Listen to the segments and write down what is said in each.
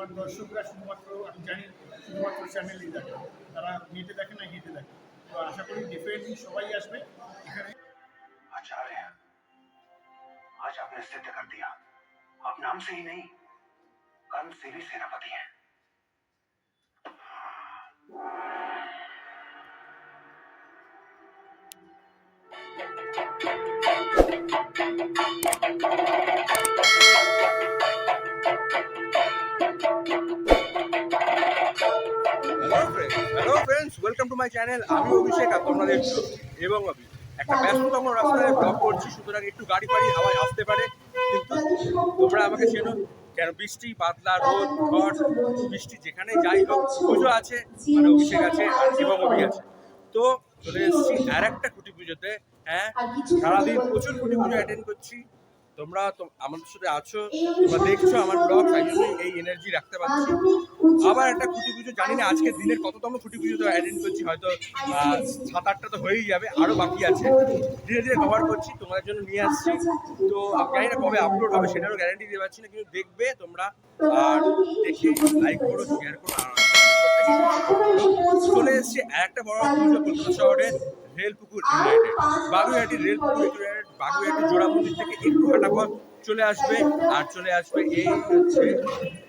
Definitely তোমার দর্শকরা শুধুমাত্র আমি জানি শুধুমাত্র চ্যানেলই দেখে তারা নেটে দেখে না হেঁটে দেখে তো আশা করি ডেফিনেটলি সবাই আসবে এখানে आचार्य आज आपने सिद्ध कर दिया आप नाम से ही नहीं कर्म से भी सेनापति हैं Hello friends welcome to my channel আমি অভিষেক দেখছ এবং অভি একটা ব্যস্ততম রাস্তায় ব্লগ করছি, সুতরাং একটু গাড়ি ফাড়ি আওয়াজ আসতে পারে, কিন্তু তোমরা আমাকে চেনো কেন? বৃষ্টি পাতলা রোদ, ঝড়, বৃষ্টি যেখানে যাই হোক, পুজো আছে মানে অভিষেক আছে, আর অভি আছে। তো চলে এসেছি আর একটা খুঁটি পুজোতে হ্যাঁ? সারাদিন প্রচুর খুঁটি পুজো অ্যাটেন্ড করছি। তোমরা তো আমাদের সাথে আছো, তোমরা দেখছ আমার ব্লগ এই এনার্জি রাখতে পারছি। আবার একটা খুঁটি পুজো, জানি না আজকে দিনের কততম খুঁটি পুজো তো অ্যাটেন্ড করছি, হয়তো সাত আটটা তো হয়েই যাবে, আরও বাকি আছে। ধীরে ধীরে কভার করছি, তোমাদের জন্য নিয়ে আসছি। তো জানি না কবে আপলোড হবে, সেটারও গ্যারান্টি দিতে পারছি না, কিন্তু দেখবে তোমরা, আর দেখে লাইক করো শেয়ার করো, আর চলে এসেছি আর একটা বড় পুজো কলকাতা শহরে রেলপুকুর ইউনাইটেড রেলপুকুর ইউনাইটেড জোড়া মন্দির থেকে একটু হাঁটা পথ চলে আসবে। আর চলে আসবে এই হচ্ছে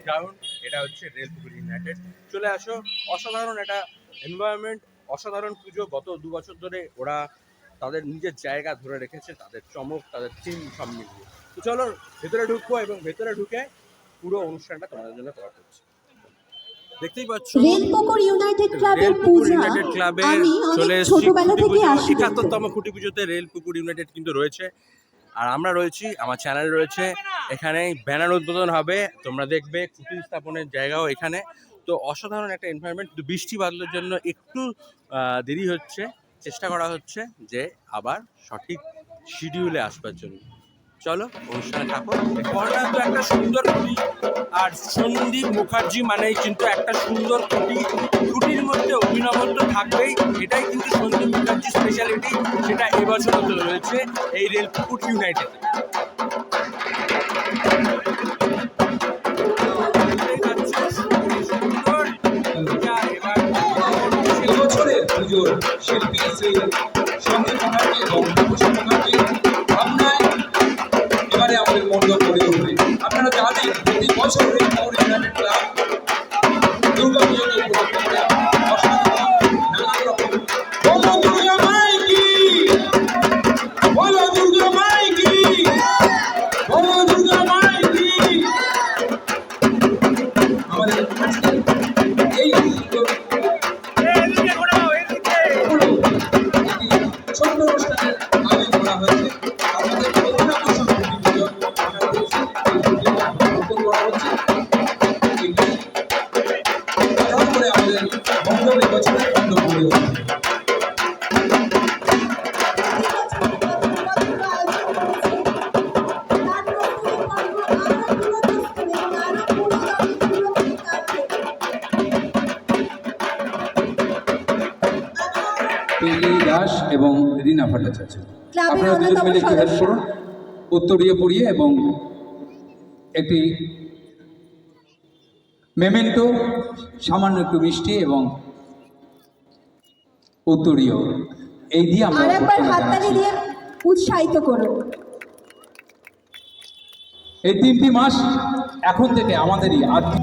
গ্রাউন্ড এটা হচ্ছে রেলপুকুর ইউনাইটেড চলে আসো অসাধারণ একটা এনভায়রনমেন্ট অসাধারণ পুজো। গত দু বছর ধরে ওরা তাদের নিজের জায়গা ধরে রেখেছে তাদের চমক তাদের থিম সব মিলিয়ে। তো চলো ভেতরে ঢুকবো এবং ভেতরে ঢুকে পুরো অনুষ্ঠানটা তোমাদের জন্য করা করছি। দেখতেই পাচ্ছ? রেলপুকুর ইউনাইটেড ক্লাবের পূজা। ক্লাবে আমি অনেক ছোটবেলা থেকে আসি একাত্তরতম খুঁটি পুজোতে রেলপুকুর ইউনাইটেড কিন্তু রয়েছে। আর আমরা রয়েছি আমার চ্যানেল রয়েছে এখানে ব্যানার উদ্বোধন হবে। তোমরা দেখবে খুঁটি স্থাপনের জায়গাও এখানে। তো অসাধারণ একটা এনভায়রনমেন্ট কিন্তু বৃষ্টি বাদলের জন্য একটু আহ, দেরি হচ্ছে। চেষ্টা করা হচ্ছে যে আবার সঠিক শিডিউলে আসবার জন্য। চলো, অনুষ্ঠানে থাকো। তো একটা সুন্দর খুঁটি আর সন্দীপ মুখার্জি মানেই কিন্তু একটা সুন্দর খুঁটি খুঁটির মধ্যে অভিনবত্ব থাকবেই, এটাই কিন্তু সন্দীপ মুখার্জি স্পেশালিটি সেটা এবছর রয়েছে এই রেল রেলপুকুর ইউনাইটেড শিল্পী সন্দীপ মুখার্জি এবং জানেন প্রতি বছর এই পাওয়ার ইউনাইটেড ক্লাব, দুর্গা পুজোকে উপলক্ষ করে অসাধারণ নানান রকম। বলো দুর্গা মাই কি বলো দুর্গা মাই কি বলো দুর্গা মাই কি আমাদের আজকের রিনা ভট্টাচার্য আপনারা দুজন মিলে একটু হেল্প। করুন। উত্তরীয় পড়িয়ে এবং একটি মেমেন্টো সামান্য একটু মিষ্টি এবং উত্তরীয়। এই দিয়ে আমরা আর হাততালি দিয়ে উৎসাহিত করুন। এই তিনটি মাস এখন থেকে আমাদেরই আত্ম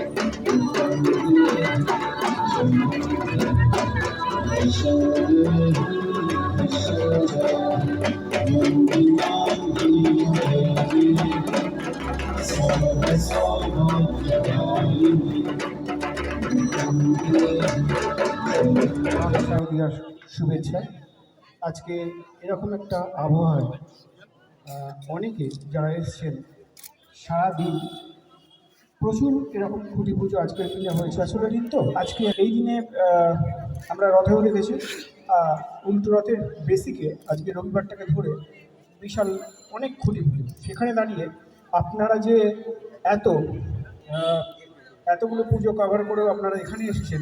শুভেচ্ছা। আজকে এরকম একটা আবহাওয়ায় অনেকে যারা এসছেন, সারাদিন প্রচুর এরকম খুঁটি পুজো আজকের দিনে হয়েছে। আসলে দিন তো? আজকে এই দিনে আমরা রথেও দেখেছি উল্টো রথের বেসিকে আজকে রবিবারটাকে ধরে বিশাল অনেক খুঁটি পুজো। সেখানে দাঁড়িয়ে আপনারা যে এত এতগুলো পুজো কভার করেও আপনারা এখানে এসেছেন,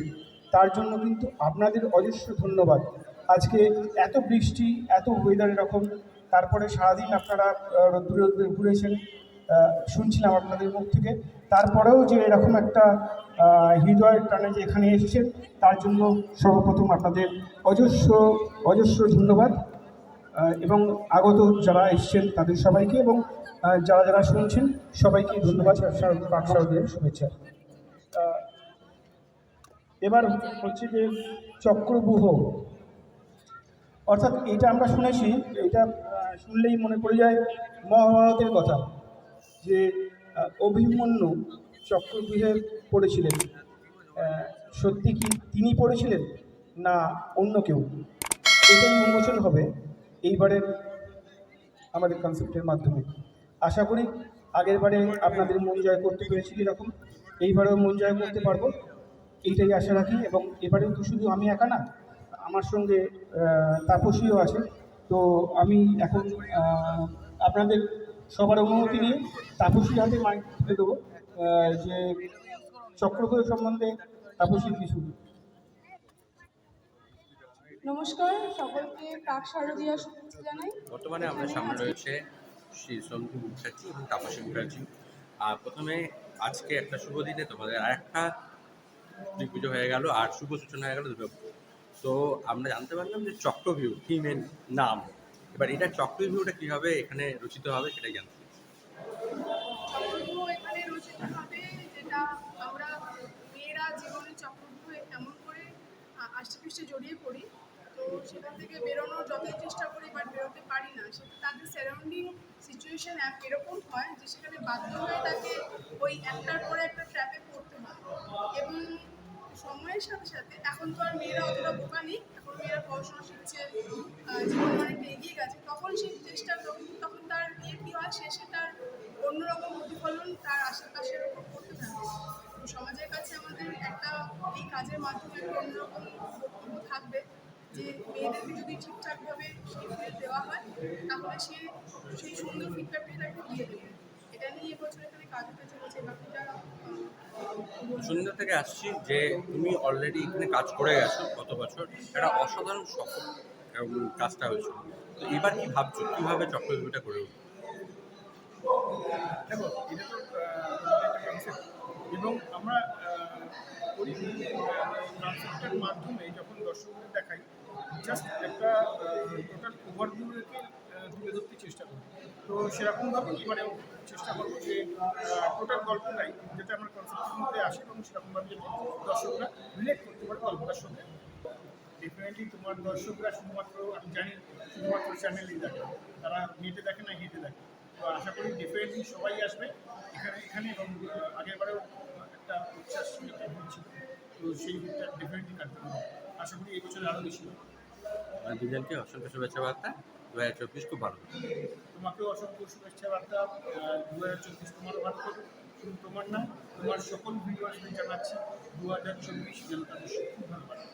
তার জন্য কিন্তু আপনাদের অজস্র ধন্যবাদ। আজকে এত বৃষ্টি, এত ওয়েদার এরকম, তারপরে সারাদিন আপনারা রোদ্দুরে রোদ্দুরে ঘুরেছেন শুনছিলাম আপনাদের মুখ থেকে। তারপরেও যে এরকম একটা হৃদয়ের টানে যে এখানে এসেছেন, তার জন্য সর্বপ্রথম আপনাদের অজস্র অজস্র ধন্যবাদ। এবং আগত যারা এসছেন, তাদের সবাইকে এবং যারা যারা শুনছেন, সবাইকে ধন্যবাদ। বাক্সারদের শুভেচ্ছা। এবার হচ্ছে যে চক্রবুহ অর্থাৎ এটা আমরা শুনেছি, এটা শুনলেই মনে পড়ে যায় মহাভারতের কথা, যে অভিমন্যু চক্রবৃহে পড়েছিলেন। সত্যি কি তিনি পড়েছিলেন না অন্য কেউ? এটাই উন্মোচন হবে এইবারের আমাদের কনসেপ্টের মাধ্যমে। আশা করি আগের বারে আপনাদের মন জয় করতে পেরেছি এরকম। এইবারেও মন জয় করতে পারব। এইটাই আশা রাখি এবং এবারে তো শুধু আমি একা না আমার সঙ্গে তাপসীও আছে তো আমি এখন আপনাদের সবার অনুমতি নিয়ে তাপসীর হাতে মাইক তুলে দেবো যে চক্রকয় সম্বন্ধে তাপসীর কিছু নমস্কার সকলকে প্রাক শারদীয়া শুভেচ্ছা জানাই। বর্তমানে আমাদের সামনে রয়েছে শ্রী সন্ধু মুখার্জি এবং তাপসী মুখার্জি। আর প্রথমে আজকে একটা শুভ দিনে তোমাদের আর একটা পুজো হয়ে গেল আর শুভ সূচনা হয়ে গেল দুর্গা। তো আমরা জানতে পারলাম যে চক্রভিউ থিমের নাম এবার এটা চক্রভিউটা কীভাবে এখানে রচিত হবে সেটাই জানতে। এখানে রচিত যেটা আমরা মেয়েরা জীবনে চক্রব্যূহ এমন করে আষ্টেপৃষ্টে জড়িয়ে পড়ি তো সেখান থেকে বেরোনোর যতই চেষ্টা করি বাট বেরোতে পারি না, সেটা তাদের সারাউন্ডিং সিচুয়েশন এরকম হয় যে সেখানে বাধ্য হয়ে তাকে ওই একটার পরে একটা ট্র্যাপে পড়তে হয় এবং সময়ের সাথে সাথে এখন তো আর মেয়েরা অতটা বোকা নেই এখন মেয়েরা পড়াশোনা শিখছে জীবনে অনেকটা এগিয়ে গেছে তখন সেই চেষ্টা তখন তার ইয়ে কী হয়? শেষে তার অন্যরকম প্রতিফলন তার আশেপাশের ওপর করতে থাকে। সমাজের কাছে আমাদের একটা এই কাজের মাধ্যমে একটা অন্যরকম বক্তব্য থাকবে যে মেয়েদেরকে যদি ঠিকঠাকভাবে সেই ফিড দেওয়া হয় তাহলে সে সেই সুন্দর ফিডব্যাকটা তাকে দিয়ে দেবে। এটা নিয়ে এবছর এখানে কাজ হতে চলেছে আহ, সুন্দর থেকে আসছি যে তুমি অলরেডি এখানে কাজ করে গেছো গত বছর। একটা অসাধারণ সফল কাজটা হয়েছিল। তো এবার কি ভাবছ? কীভাবে চক্রভিউটা করে উঠবে এবং আমরা করি কনসেপ্টের মাধ্যমে যখন দর্শকদের দেখাই জাস্ট একটা টোটাল ওভারভিউ রেখে তুলে ধরতে চেষ্টা করি। তো সেরকমভাবে এবারেও চেষ্টা করব যে টোটাল গল্পটাই যেটা আমার কনসেপ্টের মধ্যে আসে, এবং সেরকমভাবে যাতে দর্শকরা রিলেট করতে পারে গল্পটার সঙ্গে ডেফিনেটলি তোমার দর্শকরা শুধুমাত্র, আমি জানি শুধুমাত্র চ্যানেলেই দেখে, তারা নেটে দেখে না হেঁটে দেখে। তো আশা করি ডেফিনেটলি সবাই আসবে, এখানে এখানে, এবং আগেরবারেও একটা উচ্ছ্বাস তো সেই দিকটা ডেফিনেটলি কাটতে হবে। আশা করি এই বছর আরও বেশি হবে। দুজনকে অসংখ্য শুভেচ্ছা বার্তা। দু হাজার চব্বিশ খুব ভালো। তোমাকেও অসংখ্য শুভেচ্ছা বার্তা। দু হাজার চব্বিশ তোমারও ভালো করুক শুধু তোমার না তোমার সকল ভিডিওসদের জানাচ্ছি দু হাজার চব্বিশ যেন তাদের খুব ভালো কাটে